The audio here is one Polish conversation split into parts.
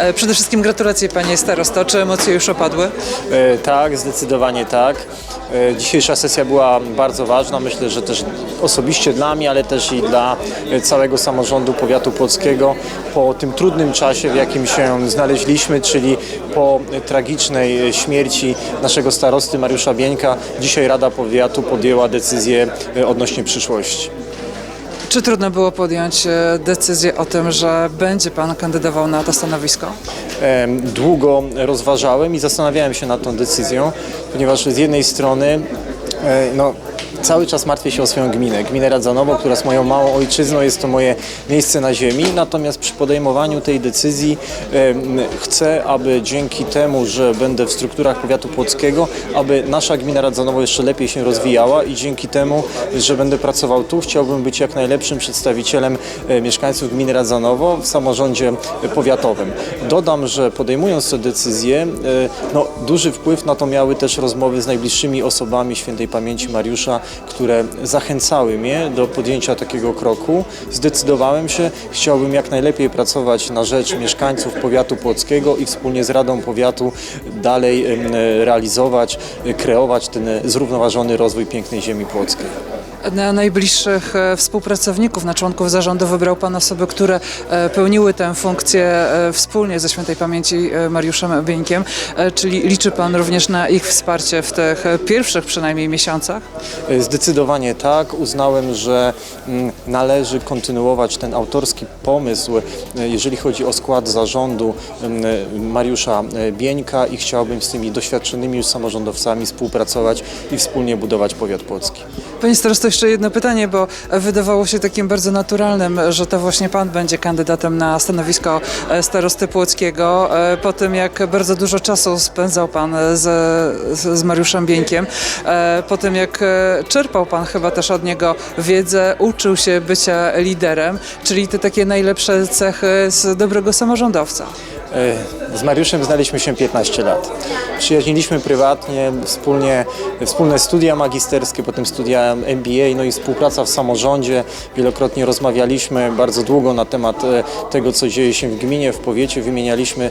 E, Przede wszystkim gratulacje panie starosto. Czy emocje już opadły? E, Tak, zdecydowanie tak. E, Dzisiejsza sesja była bardzo ważna. Myślę, że też osobiście dla mnie, ale też i dla całego samorządu powiatu płockiego po tym trudnym czasie, w jakim się znaleźliśmy, czyli po tragicznej śmierci naszego starosty Mariusza Bieńka. Dzisiaj Rada Powiatu podjęła decyzję odnośnie przyszłości. Czy trudno było podjąć e, decyzję o tym, że będzie pan kandydował na to stanowisko? Długo rozważałem i zastanawiałem się nad tą decyzją, ponieważ z jednej strony e, no, cały czas martwię się o swoją gminę, gminę Radzanowo, która jest moją małą ojczyzną, jest to moje miejsce na ziemi, natomiast przy podejmowaniu tej decyzji chcę, aby dzięki temu, że będę w strukturach powiatu płockiego, aby nasza gmina Radzanowo jeszcze lepiej się rozwijała i dzięki temu, że będę pracował tu, chciałbym być jak najlepszym przedstawicielem e, mieszkańców gminy Radzanowo w samorządzie powiatowym. Dodam, że podejmując tę decyzję, e, no, duży wpływ na to miały też rozmowy z najbliższymi osobami świętej pamięci Mariusza, które zachęcały mnie do podjęcia takiego kroku. Zdecydowałem się, chciałbym jak najlepiej pracować na rzecz mieszkańców powiatu płockiego i wspólnie z Radą Powiatu dalej realizować, kreować ten e, zrównoważony rozwój pięknej ziemi płockiej. Na najbliższych e, współpracowników, na członków zarządu wybrał pan osoby, które e, pełniły tę funkcję e, wspólnie ze świętej pamięci Mariuszem Bieńkiem, czyli liczy pan również na ich wsparcie w tych pierwszych przynajmniej miesiącach? Zdecydowanie tak. Uznałem, że mm, należy kontynuować ten autorski pomysł, jeżeli chodzi o skład zarządu mm, Mariusza Bieńka i chciałbym z tymi doświadczonymi już samorządowcami współpracować i wspólnie budować powiat płocki. Panie starosto, jeszcze jedno pytanie, bo wydawało się takim bardzo naturalnym, że to właśnie pan będzie kandydatem na stanowisko e, starosty płockiego, e, po tym jak bardzo dużo czasu spędzał pan z, z Mariuszem Bieńkiem, e, po tym jak czerpał pan chyba też od niego wiedzę, uczył się bycia liderem, czyli te takie najlepsze cechy z dobrego samorządowca. E, Z Mariuszem znaliśmy się 15 lat. Przyjaźniliśmy prywatnie, wspólnie, wspólne studia magisterskie, potem studia MBA, no i współpraca w samorządzie. Wielokrotnie rozmawialiśmy bardzo długo na temat e, tego, co dzieje się w gminie, w powiecie. Wymienialiśmy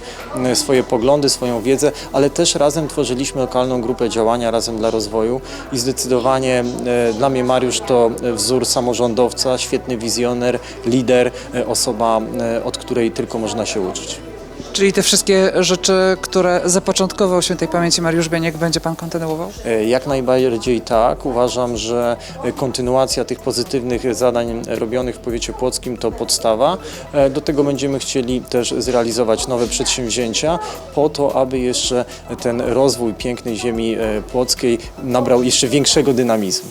swoje poglądy, swoją wiedzę, ale też razem tworzyliśmy lokalną grupę działania razem dla rozwoju i zdecydowanie e, dla mnie Mariusz to wzór samorządowca, świetny wizjoner, lider, osoba, od której tylko można się uczyć. Czyli te wszystkie rzeczy, które zapoczątkował świętej pamięci Mariusz Bieniek, będzie pan kontynuował? E, Jak najbardziej tak. Uważam, że kontynuacja tych pozytywnych zadań robionych w powiecie płockim to podstawa. E, Do tego będziemy chcieli też zrealizować nowe przedsięwzięcia po to, aby jeszcze ten rozwój pięknej ziemi e, płockiej nabrał jeszcze większego dynamizmu.